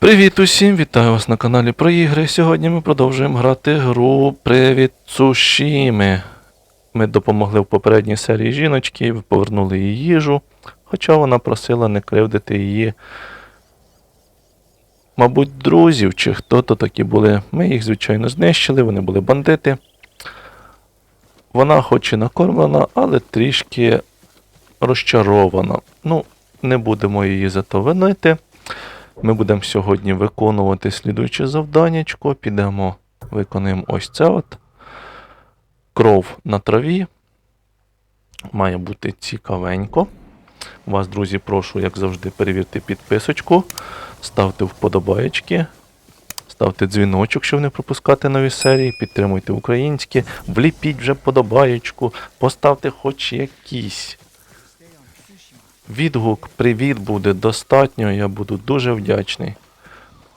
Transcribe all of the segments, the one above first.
Привіт усім! Вітаю вас на каналі про ігри. Сьогодні ми продовжуємо грати гру Привіт Цушіми. Ми допомогли в попередній серії жіночки, повернули їй їжу, хоча вона просила не кривдити її. Мабуть, друзів чи хто-то такі були. Ми їх, звичайно, знищили, вони були бандити. Вона хоч і накормлена, але трішки розчарована. Ну, не будемо її за то винити. Ми будемо сьогодні виконувати слідуюче завданнячко. Підемо, виконуємо ось це от. Кров на траві. Має бути цікавенько. Вас, друзі, прошу, як завжди, перевірте підписочку, ставте вподобаєчки, ставте дзвіночок, щоб не пропускати нові серії, підтримуйте українське, вліпіть вже подобаєчку, поставте хоч якийсь відгук, привіт буде достатньо, я буду дуже вдячний.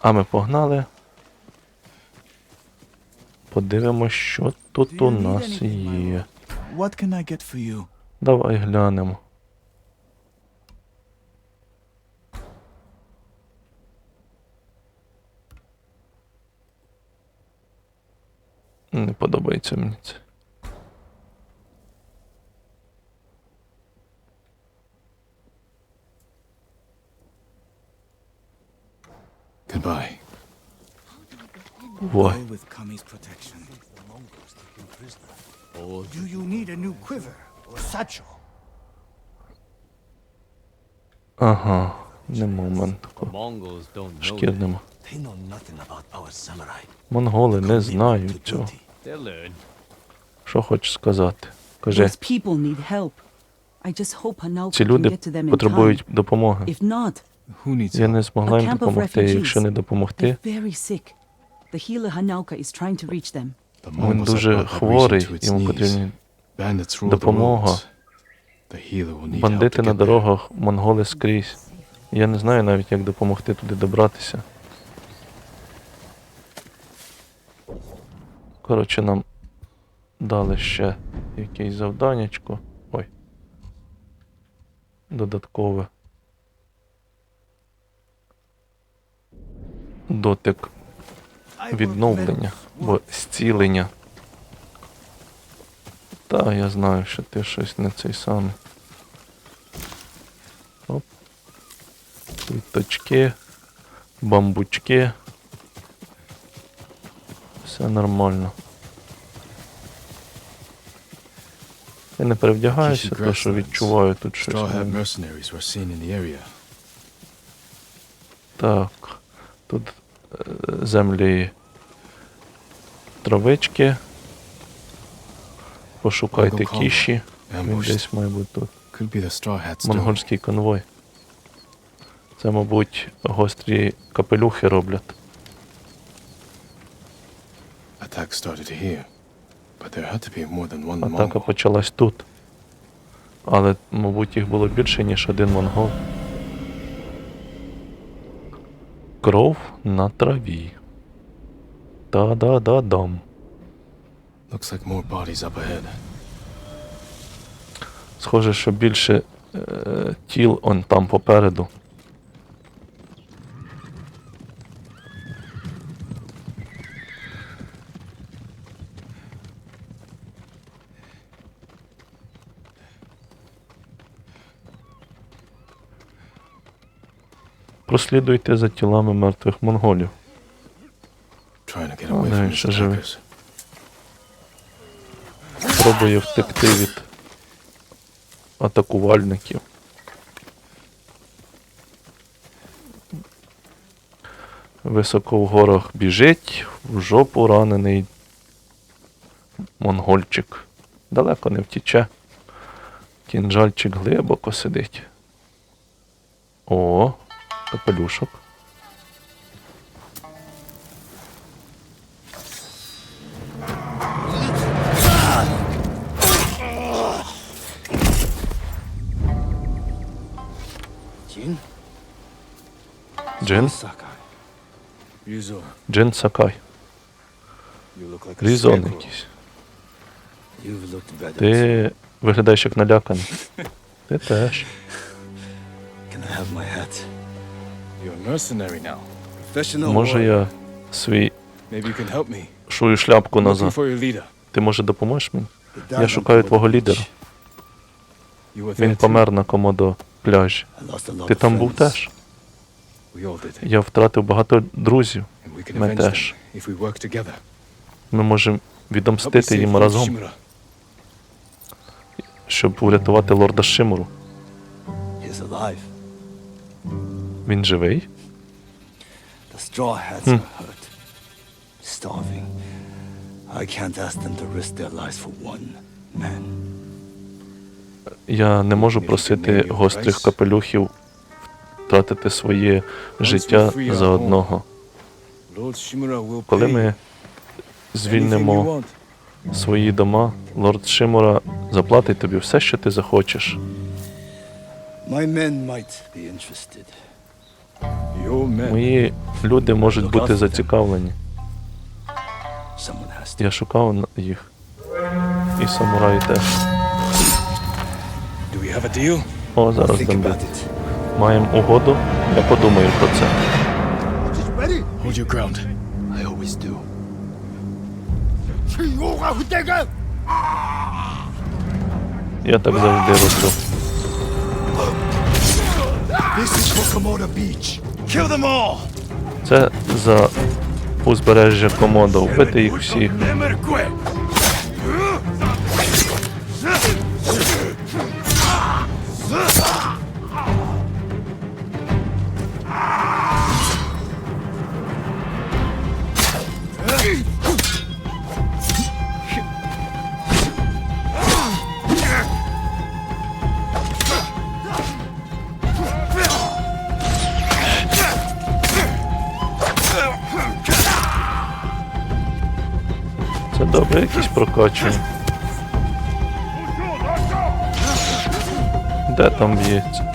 А ми погнали. Подивимось, що тут у нас є. Давай глянемо. Не подобається мені це. Goodbye. Why? With Kami's protection. Or do you need a new quiver or satchel? Ага, нема know Шкір нема. They know nothing about our samurai. Монголи не знають цього. Що хочеш сказати? Кажи, Those people need help. I just hope Hanauka ці can люди get to them in потребують допомоги. Я не змогла їм допомогти. Якщо не допомогти, він дуже хворий, йому the допомога. бандити на дорогах, монголи скрізь. Я не знаю навіть, як допомогти туди добратися. Коротше, нам дали ще якесь завданнячко. Ой. Додаткове. Дотик відновлення або зцілення. Та, я знаю, що ти щось не цей самий. Оп. Квіточки, бамбучки. Все нормально. Я не перевдягаюся, тому що відчуваю тут щось. Так. Тут землі травички. Пошукайте кіші. Він десь має бути тут. Монгольський конвой. Це, мабуть, гострі капелюхи роблять. Атака почалась тут. Але, мабуть, їх було більше, ніж один монгол. Кров на траві. Та-да-да-дам. Looks like more bodies up ahead. Схоже, що більше е, тіл он там попереду. Прослідуйте за тілами мертвих монголів. Пробує втекти від атакувальників. Високо в горах біжить, в жопу ранений монгольчик. Далеко не втіче. Кінжальчик глибоко сидить. О, капелюшок. Джин. Джин Сакай. Різон якийсь. Ти виглядаєш як наляканий. Ти теж. Може я свій Maybe you can help me. шую шляпку назад. for your leader. Ти може допоможеш мені? Я шукаю твого лідера. Він помер на комодо пляжі. Ти там був теж? We all did. Я втратив багато друзів. And we can Ми теж. them if we work together. Ми можемо відомстити їм разом, щоб врятувати лорда Шимуру. Він живий? The straw hats are hurt. Starving. I can't ask them to risk their lives for one man. Я не можу просити гострих капелюхів втратити своє життя за одного. Коли ми звільнимо свої дома, лорд Шимура заплатить тобі все, що ти захочеш. My men might be interested. Мої люди можуть бути зацікавлені. Я шукав їх. І самураї теж. О, зараз дамбі. Маємо угоду. Я подумаю про це. Hold your ground. I always do. Я так завжди роблю. Це за узбережжя Комодо. Вбити їх всіх. Прокачує. Де там б'ється?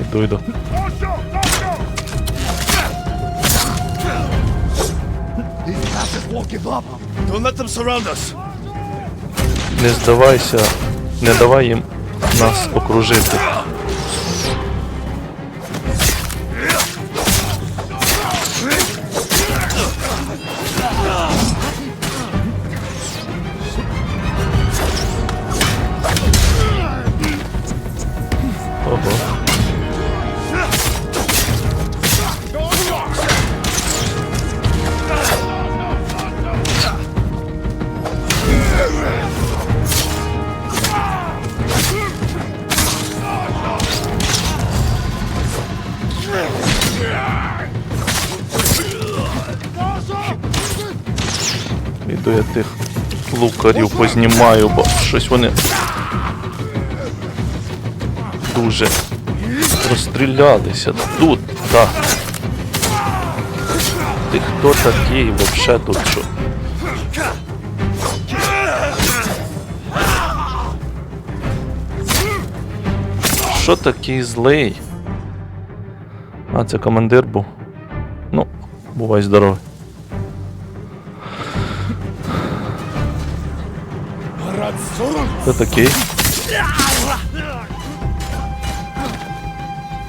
Іду йду. Не здавайся, не давай їм нас окружити. Тих лукарів познімаю, бо щось вони дуже розстрілялися тут, так. Ти хто такий вообще тут що? Що такий злий? А, це командир був. Ну, бувай здоровий. Хто такий?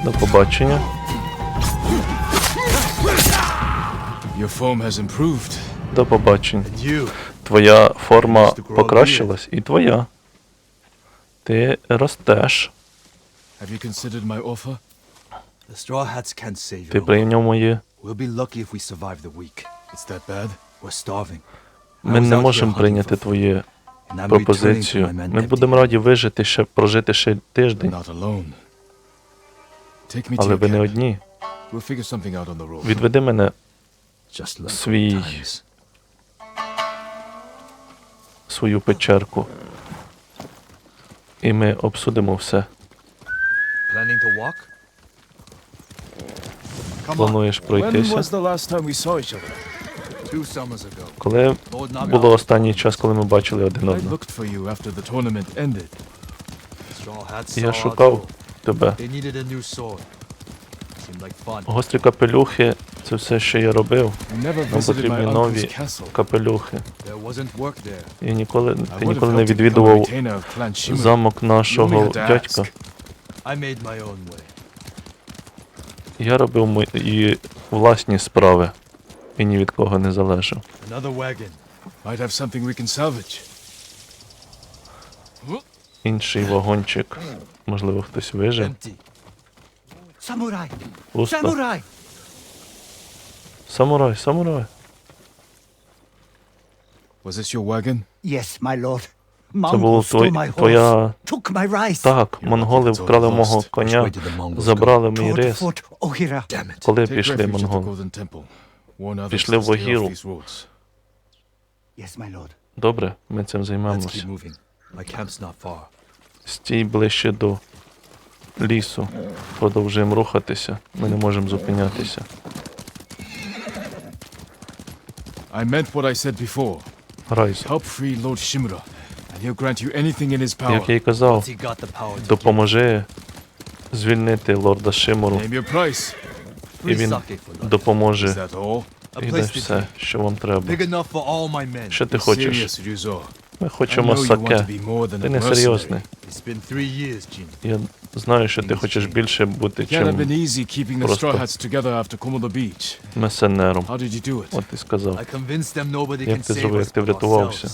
До побачення. Your form has improved. До побачення. Твоя форма покращилась і твоя. Ти ростеш. Have you considered my offer? The straw hats can't save you. Ти прийняв мої. We'll be lucky if we survive the week. It's that bad? We're starving. Ми не можемо прийняти твою Пропозицію. Ми будемо раді вижити ще прожити ще тиждень, але ви не одні. Відведи мене свій свою печерку. І ми обсудимо все. Плануєш пройтися? Коли було останній час, коли ми бачили один одного? Я шукав тебе. Гострі капелюхи це все, що я робив. Нам потрібні нові капелюхи. І ніколи, ти ніколи не відвідував замок нашого дядька. Я робив мої власні справи і ні від кого не залежав. Інший вагончик. Можливо, хтось вижив. Пусто. Samurai! Самурай, самурай. Was this your wagon? Yes, my lord. Це було твоя. Took my rice. Так, монголи вкрали мого коня, забрали мій рис. Коли пішли монголи. Пішли в lord. Добре, ми цим займемося. Стій ближче до лісу. Продовжуємо рухатися. Ми не можемо зупинятися. I meant what I said before. Райзу. Help free Lord Shimura, and he'll grant you anything in his power. Як я й казав, допоможи звільнити лорда Шимуру, Name your price. І він допоможе і дасть все, що вам треба. Що ти хочеш? Ми I хочемо саке. Ти не серйозний. Я знаю, що ти хочеш більше бути, чим Просто. Месенером. От ти сказав. Як ти зробив, як ти врятувався?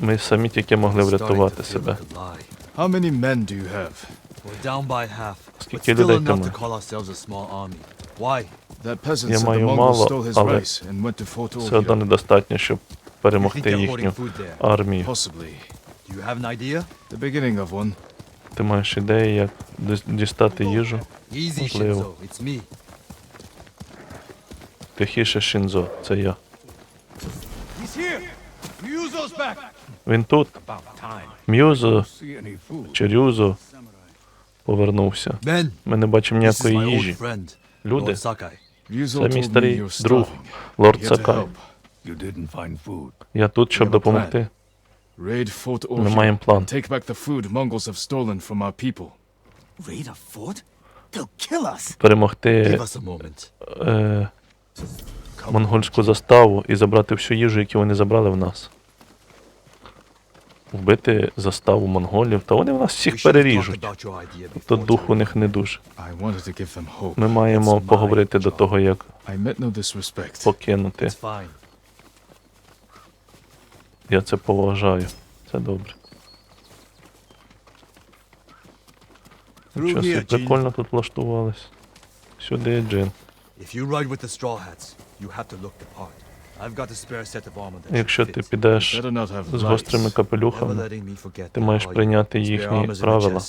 Ми самі тільки могли врятувати себе. Скільки людей peasant Я маю мало, але Все одно недостатньо, щоб перемогти їхню армію. Ти маєш ідеї, як дістати їжу? Можливо. Тихіше Шинзо, це я. Він тут. М'юзо чи Рюзо повернувся. Ми не бачимо ніякої їжі. Люди, це мій старий друг, лорд Сакай. Я тут, щоб допомогти. Ми маємо план. Перемогти е, монгольську заставу і забрати всю їжу, яку вони забрали в нас. Вбити заставу монголів, та вони в нас всіх переріжуть. talked about your idea То before дух у них не дуже. Ми маємо поговорити my до того, як покинути. Я це поважаю. Це добре. Щось прикольно тут влаштувались. Сюди, Джин. If you ride with the Straw Hats, you have to look the part. Якщо ти підеш з гострими капелюхами, ти маєш прийняти їхні правила.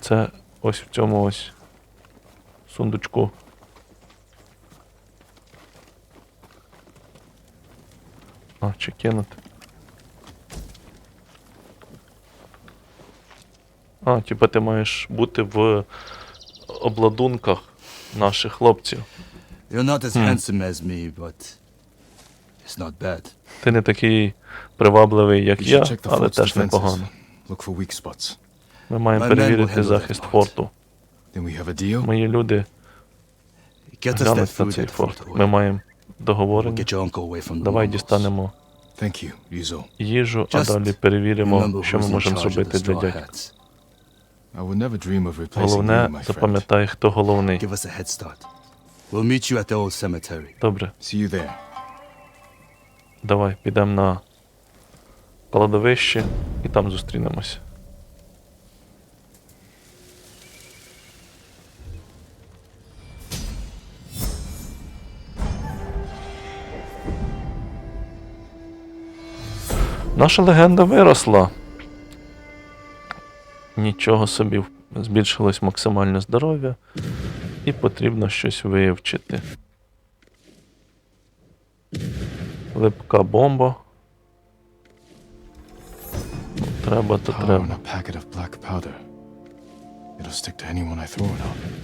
Це ось в цьому ось сундучку. А, чи кинути? А, типа ти маєш бути в обладунках наших хлопців. You're not as Hmm. handsome as me, but it's not bad. Ти не такий привабливий, як я, але теж непогано. Look for weak spots. Ми маємо перевірити захист форту. Then we have a deal. Мої люди Get us that глянуть на цей форт. Ми маємо We'll договорення. get your uncle away from the Давай дістанемо Thank you, Ryuzo. їжу, а далі перевіримо, що ми можемо зробити для дядька. Головне, запам'ятай, хто головний. Give us a head start. We'll meet you at the old cemetery. Добре, See you there. давай підемо на кладовище і там зустрінемося. Наша легенда виросла. Нічого собі збільшилось максимальне здоров'я, і потрібно щось вивчити. Липка бомба. Ну, Треба, то треба.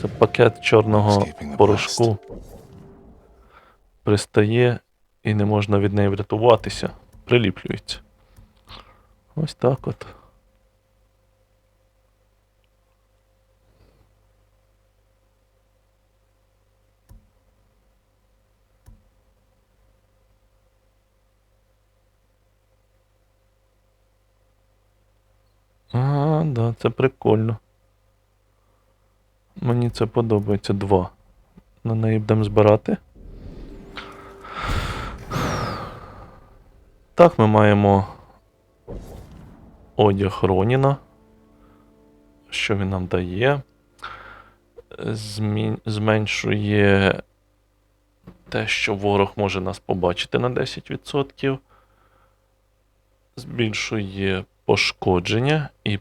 Це пакет чорного порошку. Пристає і не можна від неї врятуватися. Приліплюється. Ось так от. А, да, це прикольно. Мені це подобається. Два. На неї будемо збирати. Так, ми маємо одяг Роніна. Що він нам дає? Змін... Зменшує те, що ворог може нас побачити на 10%. Збільшує пошкодження і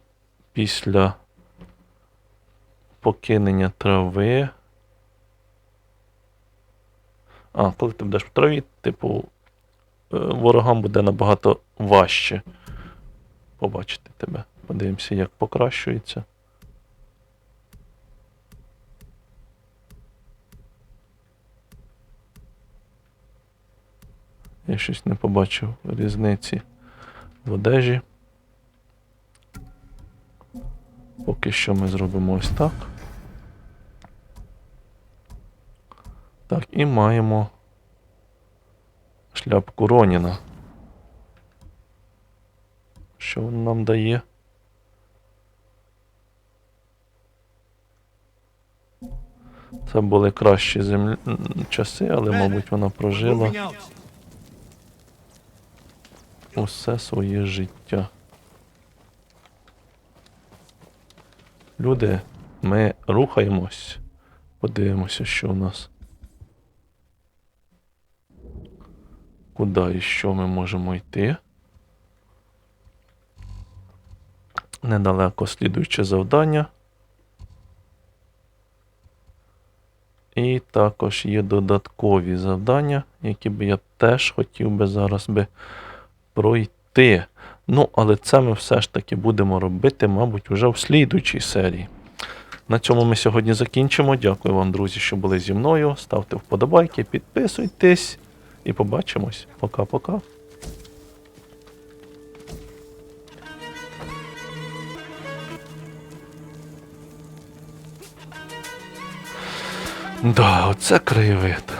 після покинення трави. А, коли ти будеш в траві, типу, е, ворогам буде набагато важче побачити тебе. Подивимося, як покращується. Я щось не побачив різниці в одежі. Поки що ми зробимо ось так. Так, і маємо шляпку Роніна. Що він нам дає? Це були кращі землі... часи, але, мабуть, вона прожила усе своє життя. Люди, ми рухаємось. Подивимося, що у нас. Куди і що ми можемо йти? Недалеко слідуюче завдання. І також є додаткові завдання, які би я теж хотів би зараз би пройти. Ну, але це ми все ж таки будемо робити, мабуть, уже в слідуючій серії. На цьому ми сьогодні закінчимо. Дякую вам, друзі, що були зі мною. Ставте вподобайки, підписуйтесь і побачимось. Пока-пока. Да, оце краєвид.